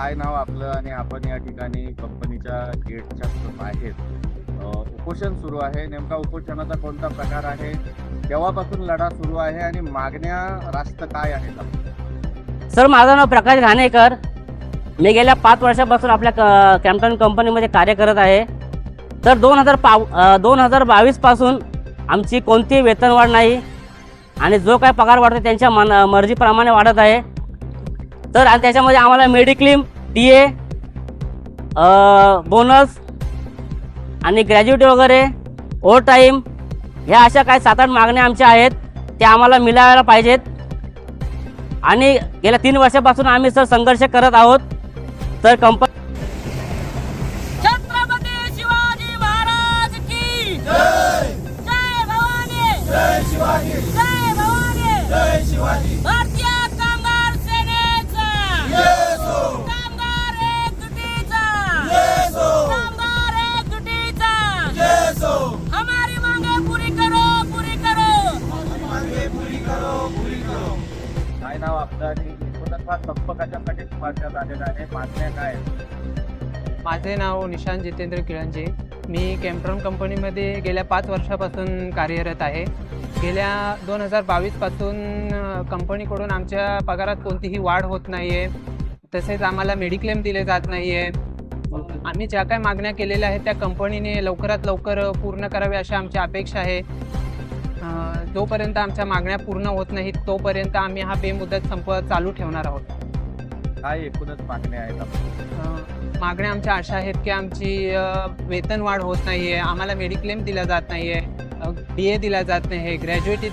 काय नाव आपलं आणि आपण या ठिकाणी कंपनीच्या गेटच्या बाहेर उपोषण सुरू आहे. नेमका उपोषणाचा कोणता प्रकार आहे? तेव्हापासून लढा सुरू आहे आणि मागण्या रास्त काय आहेत सर माझं नाव प्रकाश घाणेकर. मी गेल्या पाच वर्षापासून आपल्या क कॅम्पटन कंपनीमध्ये कार्य करत आहे. तर दोन हजार पाव दोन हजार बावीसपासून आमची कोणतीही वेतनवाढ नाही आणि जो काय पगार वाढतो त्यांच्या मन मर्जीप्रमाणे वाढत आहे. तर आणि त्याच्यामध्ये आम्हाला मेडिक्लेम टी ए बोनस आणि ग्रॅज्युएटी वगैरे ओव्हर टाईम ह्या अशा काही सात आठ मागण्या आमच्या आहेत. त्या आम्हाला मिळायला पाहिजेत. आणि गेल्या तीन वर्षापासून आम्ही सर संघर्ष करत आहोत. तर कंपनी छत्रपती शिवाजी महाराज की जय! भवानी! जय शिवाजी! काय नाव आपलं आणि मारण्यात आलेला आहे. मागण्या काय माझे नाव निशांत जितेंद्र किळंजे. मी कॅम्प्रॉन कंपनीमध्ये गेल्या पाच वर्षापासून कार्यरत आहे. गेल्या दोन हजार बावीसपासून कंपनीकडून आमच्या पगारात कोणतीही वाढ होत नाही आहे तसेच आम्हाला मेडिक्लेम दिले जात नाही आहे आम्ही ज्या काय मागण्या केलेल्या आहेत त्या कंपनीने लवकरात लवकर पूर्ण कराव्या अशा आमची अपेक्षा आहे. जोपर्यंत आमच्या मागण्या पूर्ण होत नाहीत तोपर्यंत आम्ही हा बेमुदत संप चालू ठेवणार आहोत काय एकूणच मागण्या आहेत आपल्या? अ, मागण्या आमच्या अशा आहेत की आमची अ, वेतन वाढ होत नाही आहे आम्हाला मेडिक्लेम दिला जात नाही आहे डी ए दिला जात नाही आहे ग्रॅज्युएटी